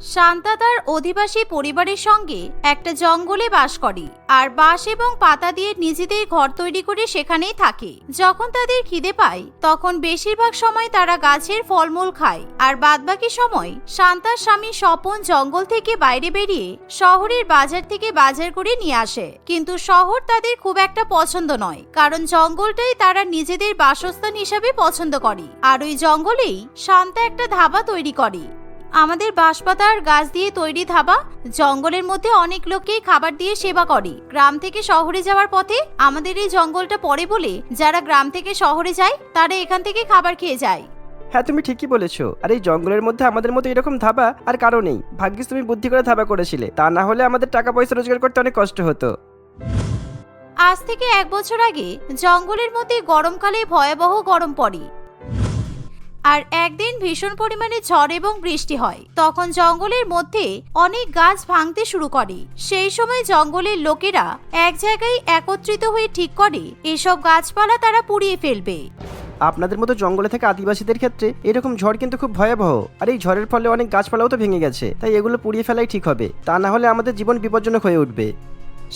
শান্তা তার অধিবাসী পরিবারের সঙ্গে একটা জঙ্গলে বাস করে আর বাঁশ এবং পাতা দিয়ে নিজেদের ঘর তৈরি করে সেখানেই থাকে। যখন তাদের খিদে পায়, তখন বেশিরভাগ সময় তারা গাছের ফলমূল খায় আর বাদবাকি সময় শান্তার স্বামী স্বপন জঙ্গল থেকে বাইরে বেরিয়ে শহরের বাজার থেকে বাজার করে নিয়ে আসে। কিন্তু শহর তাদের খুব একটা পছন্দ নয়, কারণ জঙ্গলটাই তারা নিজেদের বাসস্থান হিসাবে পছন্দ করে। আর ওই জঙ্গলেই শান্তা একটা ধাবা তৈরি করে। আমাদের বাঁশপাতার গাছ দিয়ে তৈরি ধাবা জঙ্গলের মধ্যে অনেক লোককেই খাবার দিয়ে সেবা করে। গ্রাম থেকে শহরে যাওয়ার পথে আমাদের এই জঙ্গলটা পড়ে বলে যারা গ্রাম থেকে শহরে যায় তারা এখান থেকে খাবার খেয়ে যায়। হ্যাঁ তুমি ঠিকই বলেছ। আর এই জঙ্গলের মধ্যে আমাদের মতো এরকম ধাবা আর কারও নেই। ভাগ্যিস তুমি বুদ্ধি করে ধাবা করেছিলে। তা না হলে আমাদের টাকা পয়সা রোজগার করতে অনেক কষ্ট হতো। আজ থেকে এক বছর আগে জঙ্গলের মধ্যে গরমকালে ভয়াবহ গরম পড়ে। আর একদিন ভীষণ পরিমাণে ঝড় এবং বৃষ্টি হয়। তখন জঙ্গলের মধ্যে অনেক গাছ ভাঙতে শুরু করে। সেই সময় জঙ্গলের লোকেরা এক জায়গায় একত্রিত হয়ে ঠিক করে, এসব গাছপালা তারা পুড়িয়ে ফেলবে। আপনাদের মতো জঙ্গলে থাকা আদিবাসীদের ক্ষেত্রে এরকম ঝড় কিন্তু খুব ভয়াবহ। আর এই ঝড়ের ফলে অনেক গাছপালাও তো ভেঙে গেছে, তাই এগুলো পুড়িয়ে ফেলাই ঠিক হবে। তা না হলে আমাদের জীবন বিপজ্জনক হয়ে উঠবে।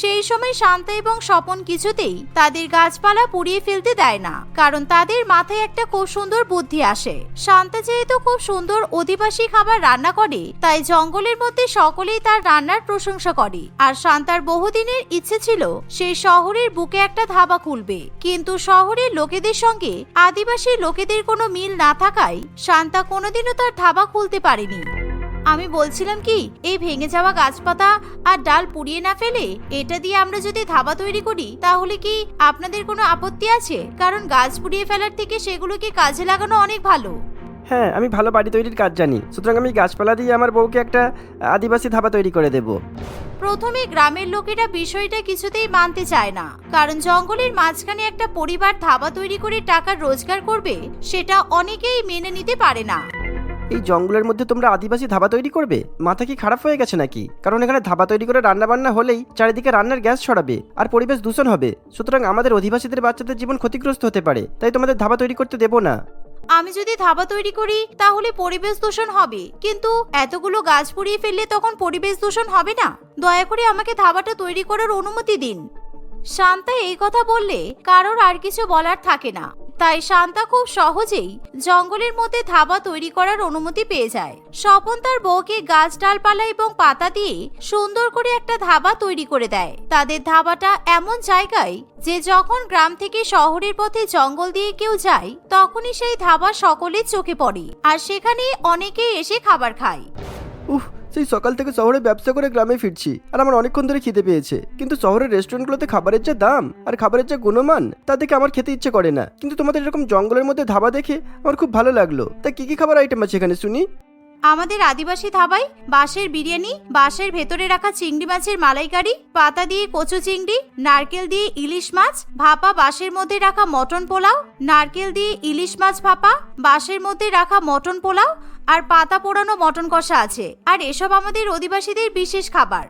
সেই সময় শান্তা এবং স্বপন কিছুতেই তাদের গাছপালা পুড়িয়ে ফেলতে দেয় না, কারণ তাদের মাথায় একটা খুব সুন্দর বুদ্ধি আসে। শান্তা যেহেতু খুব সুন্দর অধিবাসী খাবার রান্না করে, তাই জঙ্গলের মধ্যে সকলেই তার রান্নার প্রশংসা করে। আর শান্তার বহুদিনের ইচ্ছে ছিল সেই শহরের বুকে একটা ধাবা খুলবে। কিন্তু শহরের লোকেদের সঙ্গে আদিবাসী লোকেদের কোনো মিল না থাকায় শান্তা কোনোদিনও তার ধাবা খুলতে পারেনি। আমি বলছিলাম কি এই ভেঙে যাওয়া গাছপাতা আর ডাল পুড়িয়ে না ফেলে এটা দিয়ে আমরা যদি ধাবা তৈরি করি তাহলে কি আপনাদের কোনো আপত্তি আছে? কারণ গাছ পুড়িয়ে ফেলার থেকে সেগুলোকে কাজে লাগানো অনেক ভালো। হ্যাঁ আমি ভালো বাড়ি তৈরির কাজ জানি। সুতরাং আমি গাছপালা দিয়ে আমার বউকে একটা আদিবাসী ধাবা তৈরি করে দেব। প্রথমে গ্রামের লোকেরা বিষয়টা কিছুতেই মানতে চায় না। কারণ জঙ্গলের মাঝখানে একটা পরিবার ধাবা তৈরি করে টাকা রোজগার করবে সেটা অনেকেই মেনে নিতে পারে না। এই জঙ্গলের মধ্যে তোমরা আদিবাসী ধাবা তৈরি করবে? মাথা কি খারাপ হয়ে গেছে নাকি? কারণ এখানে ধাবা তৈরি করে রান্না বান্না হলেই চারিদিকে রান্নার গ্যাস ছড়াবে আর পরিবেশ দূষণ হবে। সুতরাং আমাদের অধিবাসীদের বাচ্চাদের জীবন ক্ষতিগ্রস্ত হতে পারে, তাই তোমাদের ধাবা তৈরি করতে দেবো না। আমি যদি ধাবা তৈরি করি, তাহলে পরিবেশ দূষণ হবে। কিন্তু এতগুলো গাছ পুড়িয়ে ফেললে তখন পরিবেশ দূষণ হবে না? দয়া করে আমাকে ধাবাটা তৈরি করার অনুমতি দিন। শান্তা এই কথা বললে কারোর আর কিছু বলার থাকে না। তাই শান্তা খুব সহজেই জঙ্গলের মধ্যে ধাবা তৈরি করার অনুমতি পেয়ে যায়। স্বপন তার বউকে গাছ, ডালপালা এবং পাতা দিয়ে সুন্দর করে একটা ধাবা তৈরি করে দেয়। তাদের ধাবাটা এমন জায়গায় যে যখন গ্রাম থেকে শহরের পথে জঙ্গল দিয়ে কেউ যায়, তখনই সেই ধাবা সকলের চোখে পড়ে। আর সেখানে অনেকেই এসে খাবার খায়। উফ সেই সকাল থেকে শহরে ব্যবসা করে গ্রামে ফিরছি, আর আমার অনেকক্ষণ ধরে খিদে পেয়েছে। কিন্তু শহরের রেস্টুরেন্টগুলোতে খাবারের যা দাম আর খাবারের যা গুণমান, তা দেখে আমার খেতে ইচ্ছে করে না। কিন্তু তোমাদের এরকম জঙ্গলের মধ্যে ধাবা দেখে আমার খুব ভালো লাগল। তা কি কি খাবার আইটেম আছে এখানে, শুনি? আমাদের আদিবাসী ধাবায় বাঁশের বিরিয়ানি, বাঁশের ভেতরে রাখা চিংড়ি মাছের মালাইকারি, পাতা দিয়ে কচু চিংড়ি, নারকেল দিয়ে ইলিশ মাছ, ভাপা বাঁশের মধ্যে রাখা মটন পোলাও, নারকেল দিয়ে ইলিশ মাছ ভাপা, বাঁশের মধ্যে রাখা মটন পোলাও আর পাতা পোড়ানো মটন কষা আছে। আর এসব আমাদের অধিবাসীদের বিশেষ খাবার।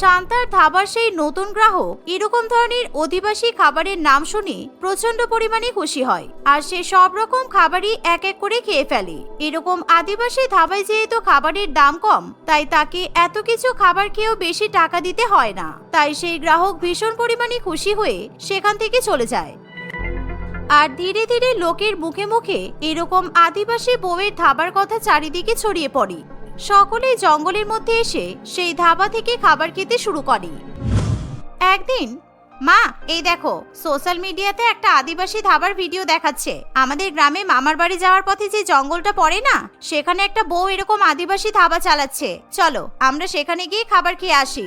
শান্তার ধাবার সেই নতুন গ্রাহক এরকম ধরনের অধিবাসী খাবারের নাম শুনে প্রচণ্ড পরিমাণে খুশি হয়। আর সে সব রকম খাবারই এক এক করে খেয়ে ফেলে। এরকম আদিবাসী ধাবায় যেহেতু খাবারের দাম কম, তাই তাকে এত কিছু খাবার খেয়েও বেশি টাকা দিতে হয় না। তাই সেই গ্রাহক ভীষণ পরিমাণে খুশি হয়ে সেখান থেকে চলে যায়। আর ধীরে ধীরে লোকের মুখে মুখে এরকম আদিবাসী বউয়ের ধাবার কথা চারিদিকে ছড়িয়ে পড়ে। সকলেই জঙ্গলের মধ্যে এসে সেই ধাবা থেকে খাবার খেতে শুরু করে। একদিন, মা, এই দেখো, সোশ্যাল মিডিয়াতে একটা আদিবাসী ধাবার ভিডিও দেখাচ্ছে। আমাদের গ্রামে মামার বাড়ি যাওয়ার পথে যে জঙ্গলটা পড়ে না, সেখানে একটা বউ এরকম আদিবাসী ধাবা চালাচ্ছে। চলো, আমরা সেখানে গিয়ে খাবার খেয়ে আসি।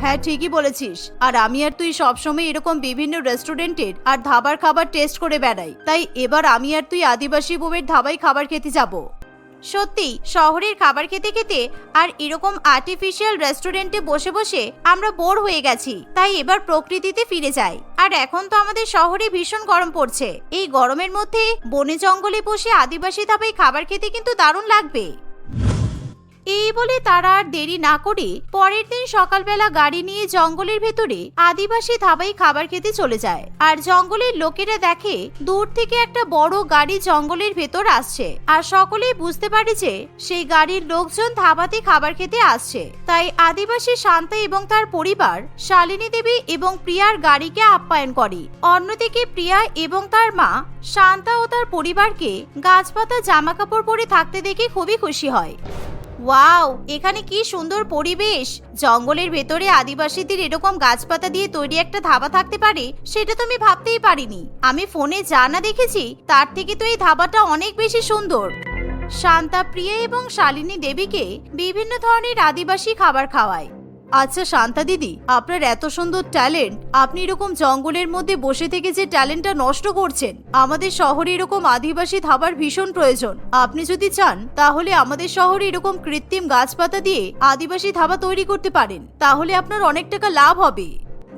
হ্যাঁ ঠিকই বলেছিস। আর আমি আর তুই সবসময় এরকম বিভিন্ন রেস্টুরেন্টের আর ধাবার খাবার টেস্ট করে বেড়াই। তাই এবার আমি আর তুই আদিবাসী বউয়ের ধাবায় খাবার খেতে যাব। সত্যি, শহরের খাবার খেতে খেতে আর এরকম আর্টিফিশিয়াল রেস্টুরেন্টে বসে বসে আমরা বোর হয়ে গেছি। তাই এবার প্রকৃতিতে ফিরে যাই। আর এখন তো আমাদের শহরে ভীষণ গরম পড়ছে। এই গরমের মধ্যে বনে জঙ্গলে বসে আদিবাসী ধাবায় খাবার খেতে কিন্তু দারুণ লাগবে। এই বলে তারা আর দেরি না করে পরের দিন সকালবেলা গাড়ি নিয়ে জঙ্গলের ভেতরে আদিবাসী ধাবাই খাবার খেতে চলে যায়। আর জঙ্গলের লোকেরা দেখে দূর থেকে একটা বড় গাড়ি জঙ্গলের ভেতর আসছে। আর সকলেই বুঝতে পারে যে সেই গাড়ির লোকজন ধাবাতে খাবার খেতে আসছে। তাই আদিবাসী শান্তা এবং তার পরিবার শালিনী দেবী এবং প্রিয়ার গাড়িকে আপ্যায়ন করে। অন্যদিকে প্রিয়া এবং তার মা শান্তা ও তার পরিবারকে গাছপাতা জামা কাপড় পরে থাকতে দেখে খুবই খুশি হয়। ওয়াও, এখানে কি সুন্দর পরিবেশ। জঙ্গলের ভেতরে আদিবাসীদের এরকম গাছপাতা দিয়ে তৈরি একটা ধাবা থাকতে পারে, সেটা তো আমি ভাবতেই পারিনি। আমি ফোনে যা না দেখেছি, তার থেকে তো এই ধাবাটা অনেক বেশি সুন্দর। শান্তা প্রিয়া এবং শালিনী দেবীকে বিভিন্ন ধরনের আদিবাসী খাবার খাওয়ায়। আচ্ছা শান্তা দিদি, আপনার এত সুন্দর ট্যালেন্ট। আপনি এরকম জঙ্গলের মধ্যে বসে থেকে যে ট্যালেন্টটা নষ্ট করছেন, আমাদের শহরে এরকম আদিবাসী ধাবার ভীষণ প্রয়োজন। আপনি যদি চান, তাহলে আমাদের শহরে এরকম কৃত্রিম গাছপাতা দিয়ে আদিবাসী ধাবা তৈরি করতে পারেন। তাহলে আপনার অনেক টাকা লাভ হবে।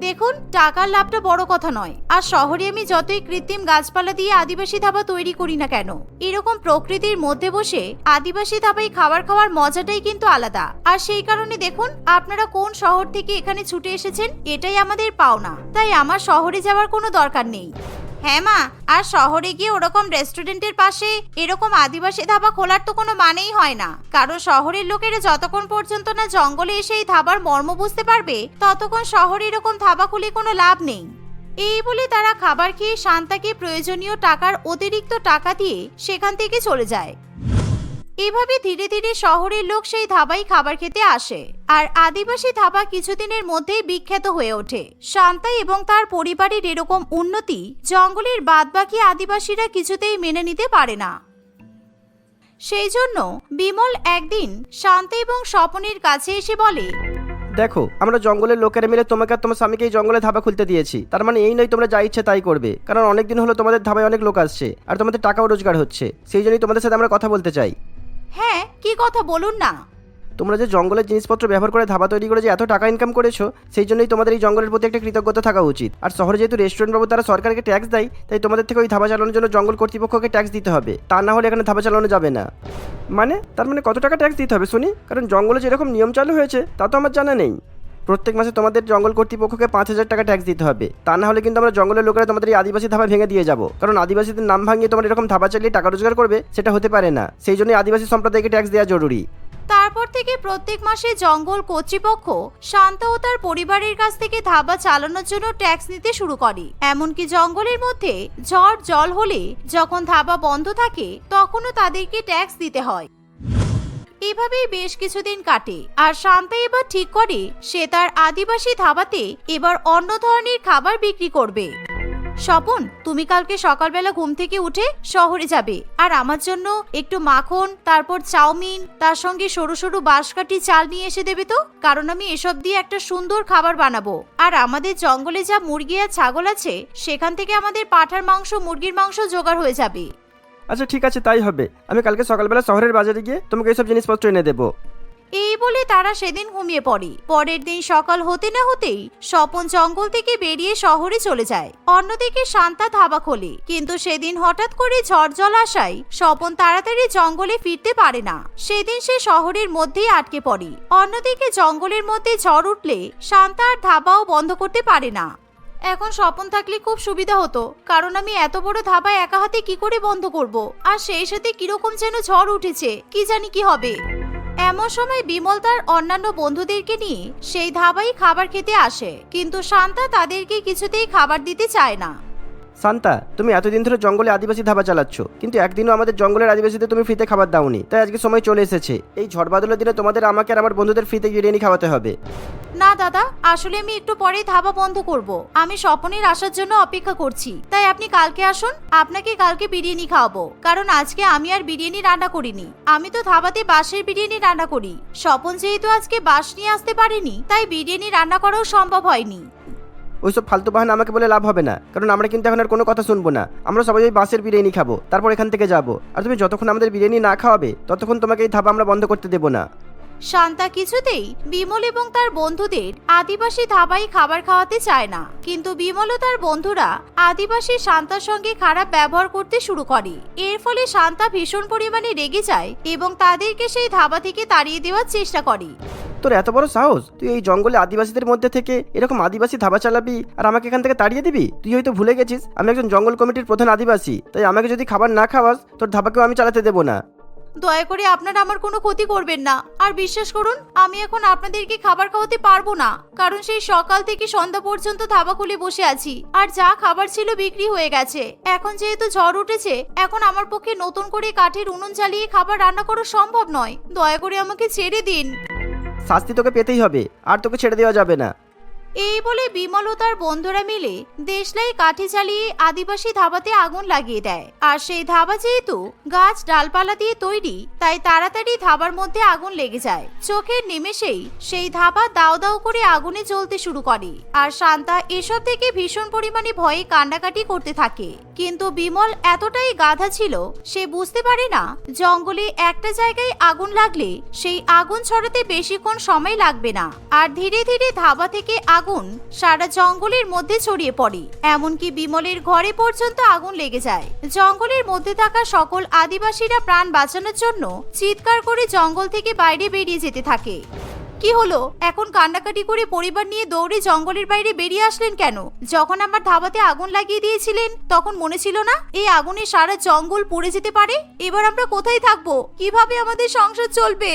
দেখুন, টাকার লাভটা বড় কথা নয়। আর শহরে আমি যতই কৃত্রিম গাছপালা দিয়ে আদিবাসী ধাবা তৈরি করি না কেন, এরকম প্রকৃতির মধ্যে বসে আদিবাসী ধাবায় খাবার খাওয়ার মজাটাই কিন্তু আলাদা। আর সেই কারণে দেখুন, আপনারা কোন শহর থেকে এখানে ছুটে এসেছেন, এটাই আমাদের পাওনা। তাই আমার শহরে যাওয়ার কোনো দরকার নেই। হ্যাঁ মা, আর শহরে গিয়ে ওরকম রেস্টুরেন্টের পাশে এরকম আদিবাসী ধাবা খোলার তো কোনো মানেই হয় না। কারণ শহরের লোকেরা যতক্ষণ পর্যন্ত না জঙ্গলে এসে এই ধাবার মর্ম বুঝতে পারবে, ততক্ষণ শহরে এরকম ধাবা খুলে কোনো লাভ নেই। এই বলে তারা খাবার খেয়ে শান্তাকে প্রয়োজনীয় টাকার অতিরিক্ত টাকা দিয়ে সেখান থেকে চলে যায়। এভাবে ধীরে ধীরে শহরের লোক সেই ধাবাই খাবার খেতে আসে। আর আদিবাসী ধাবা কিছুদিনের মধ্যেই বিখ্যাত হয়ে ওঠে। শান্তা এবং তার পরিবারের এরকম উন্নতি জঙ্গলের বাদবাকি আদিবাসীরা কিছুতেই মেনে নিতে পারে না। সেই জন্য বিমল একদিন শান্তা এবং স্বপনের কাছে এসে বলে, দেখো, আমরা জঙ্গলের লোকেরা মিলে তোমাকে আর তোমার স্বামীকে এই জঙ্গলে ধাবা খুলতে দিয়েছি। তার মানে এই নয় তোমরা যা ইচ্ছে তাই করবে। কারণ অনেকদিন হলো তোমাদের ধাবায় অনেক লোক আসছে। আর তোমাদের টাকাও রোজগার হচ্ছে। সেই জন্যই তোমাদের সাথে আমরা কথা বলতে চাই। হ্যাঁ কি কথা বলুন না। তোমরা যে জঙ্গলের জিনিসপত্র ব্যবহার করে ধাবা তৈরি করে যে এত টাকা ইনকাম করেছ, সেই জন্যই তোমাদের এই জঙ্গলের প্রতি একটা কৃতজ্ঞতা থাকা উচিত। আর শহরে যেহেতু রেস্টুরেন্ট বাবু তারা সরকারকে ট্যাক্স দেয়, তাই তোমাদের থেকে ওই ধাবা চালানোর জন্য জঙ্গল কর্তৃপক্ষকে ট্যাক্স দিতে হবে। তা না হলে এখানে ধাবা চালানো যাবে না। মানে? তার মানে কত টাকা ট্যাক্স দিতে হবে শুনি? কারণ জঙ্গলে যেরকম নিয়ম চালু হয়েছে, তা তো আমার জানা নেই। প্রত্যেক মাসে তোমাদের জঙ্গল কর্তৃপক্ষকে পাঁচ হাজার টাকা ট্যাক্স দিতে হবে। তা না হলে কিন্তু আমরা জঙ্গলের লোকেরা তোমাদের এই আদিবাসী ধাবা ভেঙে দিয়ে যাব। কারণ আদিবাসীদের নাম ভাঙিয়ে তোমার এরকম ধাবা চালিয়ে টাকা রোজগার করবে, সেটা হতে পারে না। সেই জন্যই আদিবাসী সম্প্রদায়কে ট্যাক্স দেওয়া জরুরি। তারপর থেকে প্রত্যেক মাসে জঙ্গল কর্তৃপক্ষ শান্ত ও তার পরিবারের কাছ থেকে ধাবা চালানোর জন্য ট্যাক্স নিতে শুরু করে। এমনকি জঙ্গলের মধ্যে ঝড় জল হলে যখন ধাবা বন্ধ থাকে, তখনও তাদেরকে ট্যাক্স দিতে হয়। এভাবেই বেশ কিছুদিন কাটে। আর শান্তা এবার ঠিক করে, সে তার আদিবাসী ধাবাতে এবার অন্য ধরনের খাবার বিক্রি করবে। স্বপন, তুমি কালকে সকালবেলা ঘুম থেকে উঠে শহরে যাবে, আর আমার জন্য একটু মাখন, তারপর চাউমিন, তার সঙ্গে সরু সরু বাঁশকাঠি চাল নিয়ে এসে দেবে তো? কারণ আমি এসব দিয়ে একটা সুন্দর খাবার বানাবো। আর আমাদের জঙ্গলে যা মুরগি আর ছাগল আছে, সেখান থেকে আমাদের পাঠার মাংস, মুরগির মাংস জোগাড় হয়ে যাবে। আচ্ছা ঠিক আছে, তাই হবে। আমি কালকে সকালবেলা শহরের বাজারে গিয়ে তোমাকে এইসব জিনিসপত্র এনে দেবো। এই বলে তারা সেদিন ঘুমিয়ে পড়ে। পরের দিন সকাল হতে না হতেই স্বপন জঙ্গল থেকে বেরিয়ে শহরে চলে যায়। অন্যদিকে শান্তা ধাবা খোলে। কিন্তু সেদিন হঠাৎ করে ঝড় জল আসায় স্বপন তাড়াতাড়ি জঙ্গলে ফিরতে পারে না। সেদিন সে শহরের মধ্যেই আটকে পড়ে। অন্যদিকে জঙ্গলের মধ্যে ঝড় উঠলে শান্তা আর ধাবাও বন্ধ করতে পারে না। এখন স্বপন থাকলে খুব সুবিধা হতো, কারণ আমি এত বড় ধাবা একা হাতে কি করে বন্ধ করব? আর সেই সাথে কীরকম যেন ঝড় উঠেছে, কি জানি কি হবে? এমন সময় বিমল তার অন্যান্য বন্ধুদেরকে নিয়ে সেই ধাবাই খাবার খেতে আসে, কিন্তু শান্তা তাদেরকে কিছুতেই খাবার দিতে চায় না। শান্তা তুমি এতদিন ধরে জঙ্গলে আদিবাসী ধাবা চালাচ্ছ, কিন্তু একদিনও আমাদের জঙ্গলের আদিবাসীদের তুমি ফ্রিতে খাবার দাওনি, তাই আজকে সময় চলে এসেছে। এই ঝড় বাদলের দিনে তোমাদের আমাকে আর আমার বন্ধুদের ফ্রিতে বিরিয়ানি খাওয়াতে হবে। না দাদা, আসলে আমি একটু পরেই ধাবা বন্ধ করব। আমি স্বপনের আসার জন্য অপেক্ষা করছি। তাই আপনি কালকে আসুন, আপনাকে কালকে বিরিয়ানি খাওয়াবো, কারণ আজকে আমি আর বিরিয়ানি রান্না করিনি। আমি তো ধাবাতে বাঁশের বিরিয়ানি রান্না করি। স্বপন যেহেতু আজকে বাঁশ নিয়ে আসতে পারেনি, তাই বিরিয়ানি রান্না করাও সম্ভব হয়নি। ওইসব ফালতু বাহানা আমাকে বলে লাভ হবে না। কারণ আমরা কিন্তু এখন আর কোনো কথা শুনব না। আমরা সবাই ওই বাসের বিরিয়ানি খাব। তারপর এখান থেকে যাব। আর তুমি যতক্ষণ আমাদের বিরিয়ানি না খাওয়াবে, ততক্ষণ তোমাকে এই ধাবা আমরা বন্ধ করতে দেবো না। শান্তা কিছুতেই বিমল এবং তার বন্ধুদের আদিবাসী ধাবায় খাবার খাওয়াতে চায় না। কিন্তু বিমল ও তার বন্ধুরা আদিবাসী শান্তার সঙ্গে খারাপ ব্যবহার করতে শুরু করে। এর ফলে শান্তা ভীষণ পরিমাণে রেগে যায় এবং তাদেরকে সেই ধাবা থেকে তাড়িয়ে দেওয়ার চেষ্টা করে। তোর এত বড় সাহস? তুই এই জঙ্গলে আদিবাসীদের মধ্যে থেকে এরকম আদিবাসী ধাবা চালাবি আর আমাকে এখান থেকে তাড়িয়ে দিবি? তুই হয়তো ভুলে গেছিস, আমি একজন জঙ্গল কমিটির প্রধান আদিবাসী, তাই আমাকে যদি খাবার না খাওয়াস, তোর ধাবাকেও আমি চালাতে দেবো না। দয়া করে আপনারা আমার কোনো ক্ষতি করবেন না। আর বিশ্বাস করুন, আমি এখন আপনাদেরকে খাবার খাওয়াতে পারব না, কারণ সেই সকাল থেকে সন্ধ্যা পর্যন্ত ধাবা খুলে বসে আছি, আর যা খাবার ছিল বিক্রি হয়ে গেছে। এখন যেহেতু ঝড় উঠেছে, এখন আমার পক্ষে নতুন করে কাঠের উনুন চালিয়ে খাবার রান্না করা সম্ভব নয়। দয়া করে আমাকে ছেড়ে দিন। শাস্তি তোকে পেতেই হবে, আর তোকে ছেড়ে দেওয়া যাবে না। এই বলে বিমল ও তার বন্ধুরা মিলে দেশলাই কাঠি চালিয়ে আদিবাসী ধাবাতে আগুন লাগিয়ে দেয়। আর সেই ধাবা যেহেতু গাছ ডালপালা দিয়ে তৈরি, তাই তাড়াতাড়ি ধাবার মধ্যে আগুন লেগে যায়। চোখের নিমেষেই সেই ধাবা দাও দাও করে আগুনে জ্বলতে শুরু করে। আর শান্তা এসব থেকে ভীষণ পরিমাণে ভয়ে কান্ডাকাটি করতে থাকে। কিন্তু বিমল এতটাই গাধা ছিল, সে বুঝতে পারে না জঙ্গলে একটা জায়গায় আগুন লাগলে সেই আগুন ছড়াতে বেশিক্ষণ সময় লাগবে না। আর ধীরে ধীরে ধাবা থেকে আগুন সারা জঙ্গলের মধ্যে ছড়িয়ে পড়ে। এমনকি বিমলের ঘরে পর্যন্ত আগুন লেগে যায়। জঙ্গলের মধ্যে থাকা সকল আদিবাসীরা প্রাণ বাঁচানোর জন্য চিৎকার করে জঙ্গল থেকে বাইরে বেরিয়ে যেতে থাকে। কি হলো? এখন কান্নাকাটি করে পরিবার নিয়ে দৌড়ে জঙ্গলের বাইরে বেরিয়ে আসলেন কেন? যখন আমার ধাবাতে আগুন লাগিয়ে দিয়েছিলেন, তখন মনে ছিল না এই আগুনে সারা জঙ্গল পড়ে যেতে পারে? এবার আমরা কোথায় থাকব? কীভাবে আমাদের সংসার চলবে?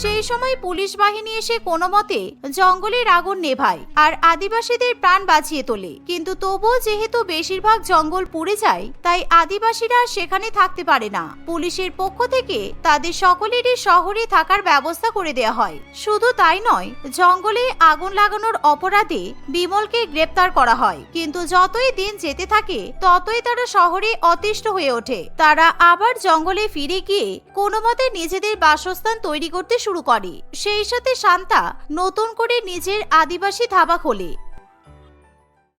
সেই সময় পুলিশ বাহিনী এসে কোনো মতে জঙ্গলের আগুন নেভায় আর আদিবাসীদের প্রাণ বাঁচিয়ে তোলে। কিন্তু তবুও যেহেতু বেশিরভাগ জঙ্গল পুড়ে যায়, তাই আদিবাসীরা সেখানে থাকতে পারে না। পুলিশের পক্ষ থেকে তাদের সকলেরই শহরে থাকার ব্যবস্থা করে দেয়া হয়। শুধু তাই নয়, জঙ্গলে আগুন লাগানোর অপরাধে বিমলকে গ্রেপ্তার করা হয়। কিন্তু যতই দিন যেতে থাকে, ততই তারা শহরে অতিষ্ঠ হয়ে ওঠে। তারা আবার জঙ্গলে ফিরে গিয়ে কোনো মতে নিজেদের বাসস্থান তৈরি করতে শুরু করে। সেই সাথে শান্তা নতুন করে নিজের আদিবাসী ধাবা খোলে